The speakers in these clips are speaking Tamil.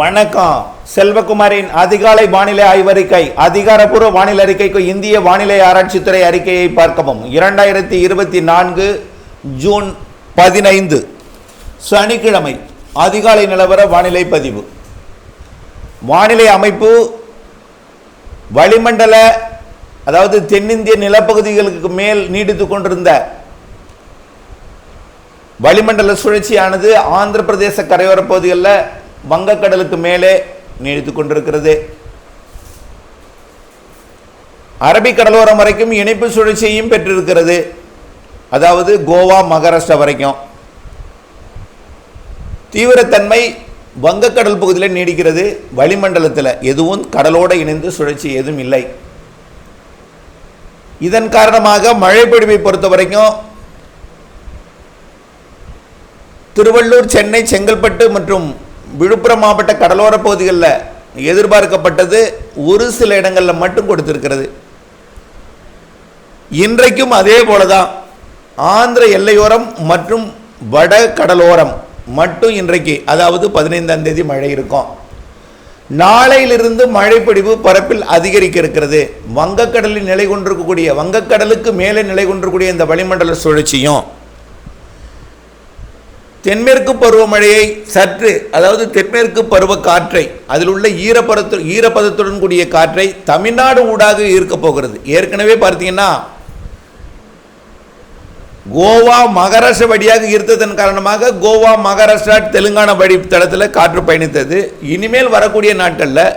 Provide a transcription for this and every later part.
வணக்கம். செல்வகுமாரின் அதிகாலை வானிலை ஆய்வறிக்கை அதிகாரப்பூர்வ வானிலை அறிக்கைக்கு இந்திய வானிலை ஆராய்ச்சித்துறை அறிக்கையை பார்க்கவும். இரண்டாயிரத்தி இருபத்தி நான்கு ஜூன் பதினைந்து சனிக்கிழமை அதிகாலை நிலவர வானிலை பதிவு. வானிலை அமைப்பு வளிமண்டல அதாவது தென்னிந்திய நிலப்பகுதிகளுக்கு மேல் நீடித்து கொண்டிருந்த வளிமண்டல சுழற்சியானது ஆந்திர பிரதேச கரையோர பகுதிகளில் வங்கக்கடலுக்கு மேலே நீடித்து கொண்டிருக்கிறது. அரபிக் கடலோரம் வரைக்கும் இணைப்பு சுழற்சியையும் பெற்றிருக்கிறது. அதாவது கோவா மகாராஷ்டிரா வரைக்கும். தீவிரத்தன்மை வங்கக்கடல் பகுதியில் நீடிக்கிறது. வளிமண்டலத்தில் எதுவும் கடலோடு இணைந்து சுழற்சி எதுவும் இல்லை. இதன் காரணமாக மழை பொழிவை பொறுத்த வரைக்கும் திருவள்ளூர் சென்னை செங்கல்பட்டு மற்றும் விழுப்புரம் மாவட்ட கடலோர பகுதிகளில் எதிர்பார்க்கப்பட்டது ஒரு சில இடங்களில் மட்டும் கொடுத்திருக்கிறது. இன்றைக்கும் அதே போல தான் ஆந்திர எல்லையோரம் மற்றும் வட கடலோரம் மட்டும் இன்றைக்கு அதாவது பதினைந்தாம் தேதி மழை இருக்கும். நாளையிலிருந்து மழைப்பொழிவு பரப்பில் அதிகரிக்க இருக்கிறது. வங்கக்கடலில் நிலை கொண்டிருக்கக்கூடிய வங்கக்கடலுக்கு மேலே நிலை கொண்டிருக்கக்கூடிய இந்த வளிமண்டல சுழற்சியும் தென்மேற்கு பருவமழையை சற்று அதாவது தென்மேற்கு பருவ காற்றை அதில் உள்ள ஈரப்பதத்து ஈரப்பதத்துடன் கூடிய காற்றை தமிழ்நாடு ஊடாக இருக்க போகிறது. ஏற்கனவே பார்த்தீங்கன்னா கோவா மகாராஷ்டிரா வழியாக இருந்ததன் காரணமாக கோவா மகாராஷ்டிரா தெலுங்கானா வழி தளத்தில் காற்று பயணித்தது. இனிமேல் வரக்கூடிய நாட்களில்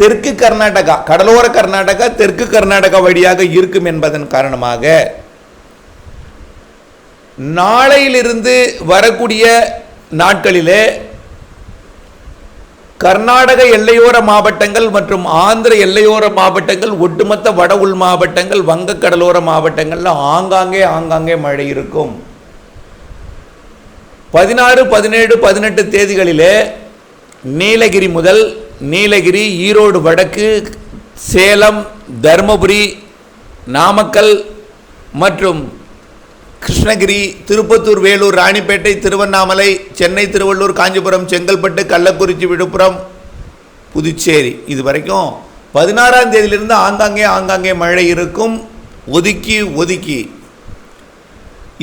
தெற்கு கர்நாடகா கடலோர கர்நாடகா தெற்கு கர்நாடகா வழியாக இருக்கும் என்பதன் காரணமாக நாளையிலிருந்து வரக்கூடிய நாட்களிலே கர்நாடக எல்லையோர மாவட்டங்கள் மற்றும் ஆந்திர எல்லையோர மாவட்டங்கள் ஒட்டுமொத்த வட உள் மாவட்டங்கள் வங்கக்கடலோர மாவட்டங்களில் ஆங்காங்கே ஆங்காங்கே மழை இருக்கும். பதினாறு பதினேழு பதினெட்டு தேதிகளிலே நீலகிரி முதல் நீலகிரி ஈரோடு வடக்கு சேலம் தருமபுரி நாமக்கல் மற்றும் கிருஷ்ணகிரி திருப்பத்தூர் வேலூர் ராணிப்பேட்டை திருவண்ணாமலை சென்னை திருவள்ளூர் காஞ்சிபுரம் செங்கல்பட்டு கள்ளக்குறிச்சி விழுப்புரம் புதுச்சேரி. இது வரைக்கும் பதினாறாம் தேதியிலிருந்து ஆங்காங்கே ஆங்காங்கே மழை இருக்கும். ஒதுக்கி ஒதுக்கி.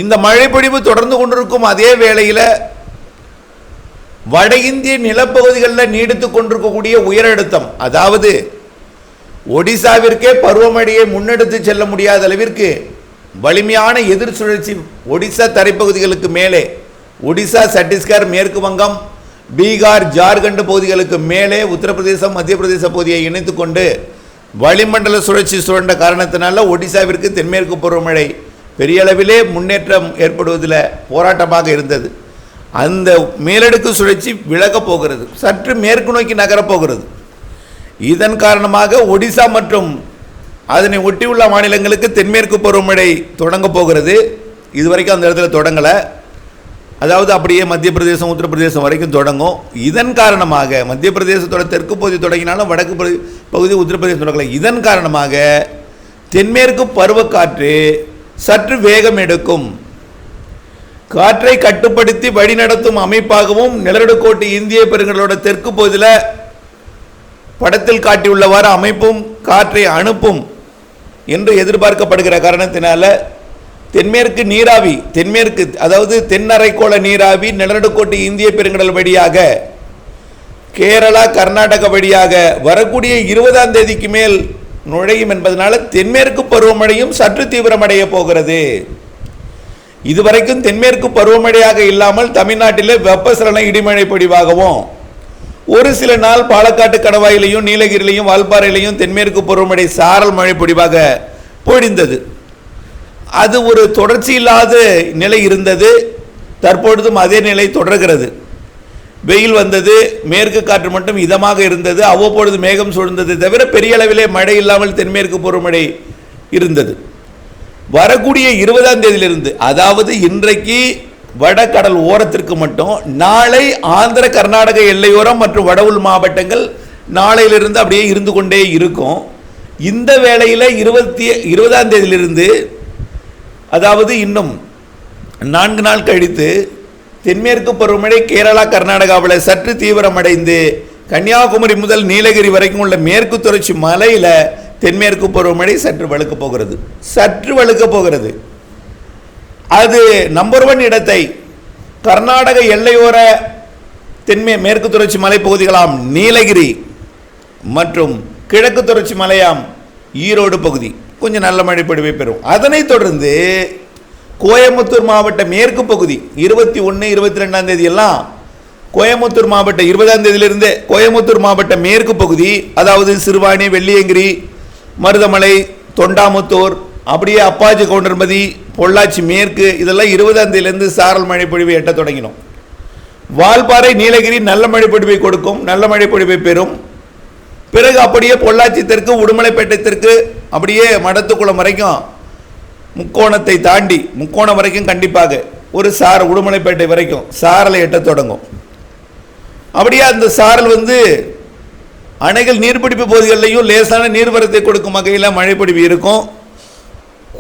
இந்த மழைப்பொழிவு தொடர்ந்து கொண்டிருக்கும் அதே வேளையில் வட இந்திய நிலப்பகுதிகளில் நீடித்து கொண்டிருக்கக்கூடிய உயரழுத்தம் அதாவது ஒடிசாவிற்கே பருவமழையை முன்னெடுத்து செல்ல முடியாத அளவிற்கு வலிமையான எதிர் சுழற்சி ஒடிசா தரைப்பகுதிகளுக்கு மேலே. ஒடிசா சத்தீஸ்கர் மேற்கு வங்கம் பீகார் ஜார்க்கண்ட் பகுதிகளுக்கு மேலே உத்தரப்பிரதேசம் மத்திய பிரதேச பகுதியை இணைத்து கொண்டு வளிமண்டல சுழற்சி சுழண்ட காரணத்தினால ஒடிசாவிற்கு தென்மேற்கு பருவமழை பெரிய அளவிலே முன்னேற்றம் ஏற்படுவதில் போராட்டமாக இருந்தது. அந்த மேலடுக்கு சுழற்சி விலகப் போகிறது. சற்று மேற்கு நோக்கி நகரப் போகிறது. இதன் காரணமாக ஒடிசா மற்றும் அதனை ஒட்டியுள்ள மாநிலங்களுக்கு தென்மேற்கு பருவமழை தொடங்க போகிறது. இதுவரைக்கும் அந்த இடத்துல தொடங்கலை. அதாவது அப்படியே மத்திய பிரதேசம் உத்தரப்பிரதேசம் வரைக்கும் தொடங்கும். இதன் காரணமாக மத்திய பிரதேசத்தோட தெற்கு பகுதி தொடங்கினாலும் வடக்கு பகுதி பகுதி உத்தரப்பிரதேசம் தொடங்கலை. இதன் காரணமாக தென்மேற்கு பருவக்காற்று சற்று வேகம் எடுக்கும். காற்றை கட்டுப்படுத்தி வழிநடத்தும் அமைப்பாகவும் நிலநடுக்கோட்டு இந்திய பெருங்கடலோட தெற்கு பகுதியில் படத்தில் காட்டியுள்ளவாறு அமைப்பும் காற்றை அனுப்பும். என்று எதிர்பார்க்கப்படுகிற காரணத்தினால தென்மேற்கு நீராவி தென்மேற்கு அதாவது தென்னரைக்கோள நீராவி நிலநடுக்கோட்டு இந்திய பெருங்கடல் வழியாக கேரளா கர்நாடகா வழியாக வரக்கூடிய இருபதாம் தேதிக்கு மேல் நுழையும் என்பதனால தென்மேற்கு பருவமழையும் சற்று தீவிரமடைய போகிறது. இதுவரைக்கும் தென்மேற்கு பருவமழையாக இல்லாமல் தமிழ்நாட்டிலே வெப்பசலன இடிமழை பொடிவாகவும் ஒரு சில நாள் பாலக்காட்டு கணவாயிலையும் நீலகிரிலையும் வால்பாறையிலையும் தென்மேற்கு பருவமழை சாரல் மழை பொழிவாக பொழிந்தது. அது ஒரு தொடர்ச்சி இல்லாத நிலை இருந்தது. தற்பொழுதும் அதே நிலை தொடர்கிறது. வெயில் வந்தது மேற்கு காற்று மட்டும் இதமாக இருந்தது. அவ்வப்பொழுது மேகம் சூழ்ந்தது தவிர பெரிய அளவிலே மழை இல்லாமல் தென்மேற்கு பருவமழை இருந்தது. வரக்கூடிய இருபதாம் தேதியிலிருந்து அதாவது இன்றைக்கு வடகடல் ஓரத்திற்கு மட்டும் நாளை ஆந்திர கர்நாடக எல்லையோரம் மற்றும் வடவுள் மாவட்டங்கள் நாளையிலிருந்து அப்படியே இருந்து கொண்டே இருக்கும். இந்த வேளையில் இருபத்தி இருபதாம் தேதியிலிருந்து அதாவது இன்னும் நான்கு நாள் கழித்து தென்மேற்கு பருவமழை கேரளா கர்நாடகாவில் சற்று தீவிரமடைந்து கன்னியாகுமரி முதல் நீலகிரி வரைக்கும் உள்ள மேற்கு தொடர்ச்சி மலையில் தென்மேற்கு பருவமழை சற்று வழுக்கப் போகிறது. சற்று வழுக்க போகிறது. அது நம்பர் ஒன் இடத்தை கர்நாடக எல்லையோர தென்மே மேற்கு தொடர்ச்சி மலைப்பகுதிகளாம் நீலகிரி மற்றும் கிழக்கு தொடர்ச்சி மலையாம் ஈரோடு பகுதி. கொஞ்சம் நல்ல மழைப்பொழிவை பெறும். அதனைத் தொடர்ந்து கோயம்புத்தூர் மாவட்ட மேற்கு பகுதி இருபத்தி ஒன்று இருபத்தி ரெண்டாம் தேதியெல்லாம் கோயம்புத்தூர் மாவட்ட இருபதாம் தேதியிலிருந்து கோயம்புத்தூர் மாவட்ட மேற்கு பகுதி அதாவது சிறுவாணி வெள்ளியங்கிரி மருதமலை தொண்டாமுத்தூர் அப்படியே அப்பாச்சி கவுண்டர்மதி பொள்ளாச்சி மேற்கு இதெல்லாம் இருபதாம் தேதியிலேருந்து சாரல் மழை பொழிவை எட்ட தொடங்கினோம். வால்பாறை நீலகிரி நல்ல மழை பொழிவை கொடுக்கும் நல்ல மழை பொழிவை பெறும். பிறகு அப்படியே பொள்ளாச்சி தெற்கு உடுமலைப்பேட்டை தெற்கு அப்படியே மடத்துக்குளம் வரைக்கும் முக்கோணத்தை தாண்டி முக்கோணம் வரைக்கும் கண்டிப்பாக ஒரு சார உடுமலைப்பேட்டை வரைக்கும் சாரலை எட்ட தொடங்கும். அப்படியே அந்த சாரல் வந்து அணைகள் நீர்பிடிப்பு பகுதிகளிலையும் லேசான நீர்வரத்தை கொடுக்கும் வகையில் மழைப்பொடிவு இருக்கும்.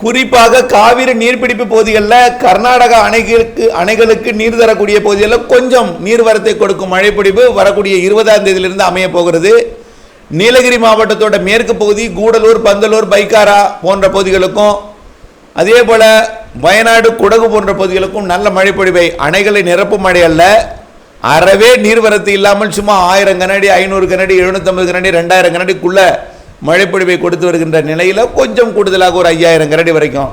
குறிப்பாக காவிரி நீர்பிடிப்பு பகுதிகளில் கர்நாடகா அணைகளுக்கு அணைகளுக்கு நீர் தரக்கூடிய பகுதிகளில் கொஞ்சம் நீர்வரத்தை கொடுக்கும் மழைப்பிடிப்பு வரக்கூடிய இருபதாம் தேதியிலிருந்து அமைய போகிறது. நீலகிரி மாவட்டத்தோட மேற்கு பகுதி கூடலூர் பந்தலூர் பைக்காரா போன்ற பகுதிகளுக்கும் அதே போல் வயநாடு குடகு போன்ற பகுதிகளுக்கும் நல்ல மழைப்பொழிவை அணைகளை நிரப்பும் மழை அல்ல. அறவே நீர்வரத்து இல்லாமல் சும்மா ஆயிரம் கனடி ஐநூறு கனடி எழுநூற்றம்பது கனடி ரெண்டாயிரம் கனடிக்குள்ளே மழைப்பொழிவை கொடுத்து வருகின்ற நிலையில் கொஞ்சம் கூடுதலாக ஒரு ஐயாயிரம் கரடி வரைக்கும்.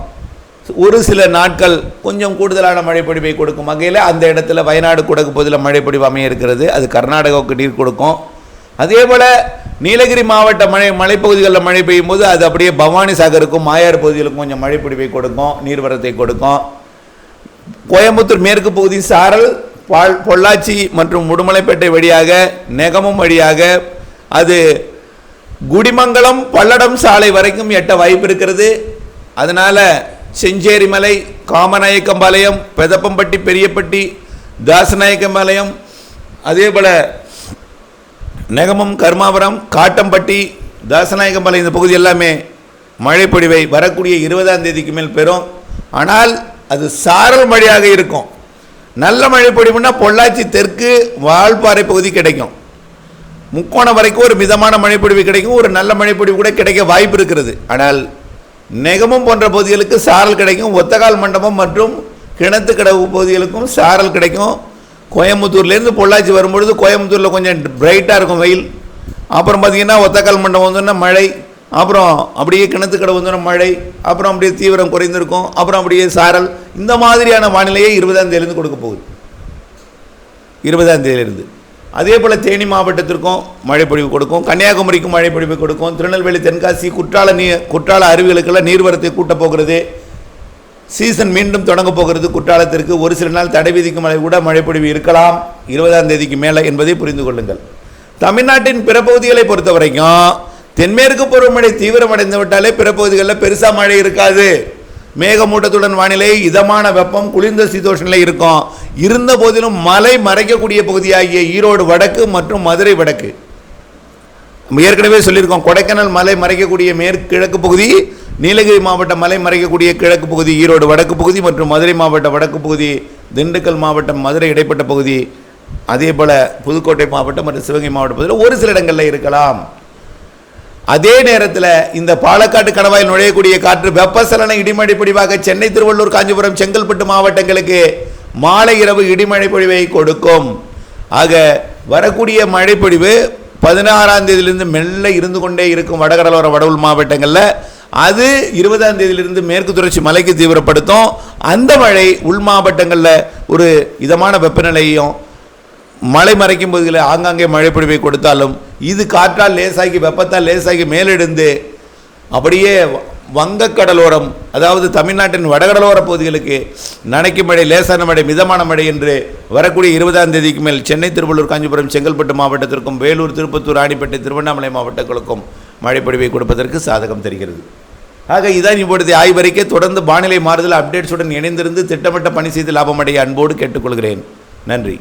ஒரு சில நாட்கள் கொஞ்சம் கூடுதலான மழைப்பொழிவை கொடுக்கும் வகையில் அந்த இடத்துல வயநாடு குடகு பகுதியில் மழைப்பொழிவு அமைய இருக்கிறது. அது கர்நாடகாவுக்கு நீர் கொடுக்கும். அதே போல் நீலகிரி மாவட்ட மழை மலைப்பகுதிகளில் மழை பெய்யும் போது அது அப்படியே பவானி சாகருக்கும் மாயார் பகுதிகளுக்கும் கொஞ்சம் மழைப்பிடிவை கொடுக்கும் நீர்வரத்தை கொடுக்கும். கோயம்புத்தூர் மேற்கு பகுதி சாரல் பால் பொள்ளாச்சி மற்றும் உடுமலைப்பேட்டை வழியாக நெகமும் வழியாக அது குடிமங்கலம் பல்லடம் சாலை வரைக்கும் எட்ட வாய்ப்பு இருக்கிறது. அதனால் செஞ்சேரி மலை காமநாயக்கம்பாளையம் பெதப்பம்பட்டி பெரியப்பட்டி தாசநாயக்கம்பாளையம் அதே போல் நெகமம் கர்மாபுரம் காட்டம்பட்டி தாசநாயக்கம்பாளையம் இந்த பகுதி எல்லாமே மழைப்பொழிவை வரக்கூடிய இருபதாம் தேதிக்கு மேல் பெறும். ஆனால் அது சாரல் மழையாக இருக்கும். நல்ல மழைப்பொழிவுனா பொள்ளாச்சி தெற்கு வால்பாறை பகுதி கிடைக்கும். முக்கோணம் வரைக்கும் ஒரு மிதமான மழைப்பொழிவு கிடைக்கும் ஒரு நல்ல மழைப்பொழிவு கூட கிடைக்க வாய்ப்பு இருக்கிறது. ஆனால் நெகமும் போன்ற பகுதிகளுக்கு சாரல் கிடைக்கும் ஒத்தகால் மண்டபம் மற்றும் கிணத்து கடவு பகுதிகளுக்கும் சாரல் கிடைக்கும். கோயம்புத்தூர்லேருந்து பொள்ளாச்சி வரும்பொழுது கோயம்புத்தூரில் கொஞ்சம் பிரைட்டாக இருக்கும் வெயில். அப்புறம் பார்த்தீங்கன்னா ஒத்தக்கால் மண்டபம் வந்தோன்னா மழை அப்புறம் அப்படியே கிணத்து கடை வந்தோன்னா மழை அப்புறம் அப்படியே தீவிரம் குறைந்திருக்கும் அப்புறம் அப்படியே சாரல். இந்த மாதிரியான வானிலையை இருபதாம் தேதியிலேருந்து கொடுக்க போகுது. இருபதாம் தேதியிலேருந்து. அதே போல் தேனி மாவட்டத்திற்கும் மழைப்பொழிவு கொடுக்கும். கன்னியாகுமரிக்கும் மழைப்பொழிவு கொடுக்கும். திருநெல்வேலி தென்காசி குற்றால நீ குற்றால அருவிகளுக்கெல்லாம் நீர்வரத்தை கூட்டப் போகிறது. சீசன் மீண்டும் தொடங்க போகிறது. குற்றாலத்திற்கு ஒரு சில நாள் தடை விதிக்கும் மழை கூட மழைப்பொழிவு இருக்கலாம். இருபதாம் தேதிக்கு மேலே என்பதை புரிந்து கொள்ளுங்கள். தமிழ்நாட்டின் பிற பகுதிகளை பொறுத்த வரைக்கும் தென்மேற்கு பருவமழை தீவிரமடைந்து விட்டாலே பிற பகுதிகளில் பெருசாக மழை இருக்காது. மேகமூட்டத்துடன் வானிலை இதமான வெப்பம் குளிர்ந்த சீதோஷ இருக்கும். இருந்த போதிலும் மலை மறைக்கக்கூடிய பகுதியாகிய ஈரோடு வடக்கு மற்றும் மதுரை வடக்கு. நம்ம ஏற்கனவே சொல்லியிருக்கோம் கொடைக்கானல் மலை மறைக்கக்கூடிய மேற்கிழக்கு பகுதி நீலகிரி மாவட்ட மலை மறைக்கக்கூடிய கிழக்கு பகுதி ஈரோடு வடக்கு பகுதி மற்றும் மதுரை மாவட்ட வடக்கு பகுதி திண்டுக்கல் மாவட்டம் மதுரை இடைப்பட்ட பகுதி அதே போல் புதுக்கோட்டை மாவட்டம் மற்றும் சிவகங்கை மாவட்ட பகுதியில் ஒரு சில இடங்களில் இருக்கலாம். அதே நேரத்தில் இந்த பாலக்காட்டு கணவாயில் நுழையக்கூடிய காற்று வெப்பசலன இடிமழை பொழிவாக சென்னை திருவள்ளூர் காஞ்சிபுரம் செங்கல்பட்டு மாவட்டங்களுக்கு மாலை இரவு இடிமழை பொழிவை கொடுக்கும். ஆக வரக்கூடிய மழைப்பொழிவு பதினாறாம் தேதியிலிருந்து மெல்ல இருந்து கொண்டே இருக்கும் வடகடலோர வடவுள் மாவட்டங்களில். அது இருபதாம் தேதியிலிருந்து மேற்கு தொடர்ச்சி மலைக்கு தீவிரப்படுத்தும். அந்த மழை உள் மாவட்டங்களில் ஒரு இதமான வெப்பநிலையும் மலை மறைக்கும் பகுதிகளில் ஆங்காங்கே மழைப்பொழிவை கொடுத்தாலும் இது காற்றால் லேசாகி வெப்பத்தால் லேசாகி மேலெடுந்து அப்படியே வ- வங்கக்கடலோரம் அதாவது தமிழ்நாட்டின் வடகடலோர பகுதிகளுக்கு நனைக்கும் மழை லேசான மழை மிதமான மழை என்று வரக்கூடிய இருபதாம் தேதிக்கு மேல் சென்னை திருவள்ளூர் காஞ்சிபுரம் செங்கல்பட்டு மாவட்டத்திற்கும் வேலூர் திருப்பத்தூர் ராணிப்பேட்டை திருவண்ணாமலை மாவட்டங்களுக்கும் மழைப்பொழிவை கொடுப்பதற்கு சாதகம் தெரிகிறது. ஆக இதான் இப்பொழுது ஆய்வறிக்கை. தொடர்ந்து வானிலை மாறுதல் அப்டேட்ஸுடன் இணைந்திருந்து திட்டமிட்ட பணி செய்து லாபமடைய அன்போடு கேட்டுக்கொள்கிறேன். நன்றி.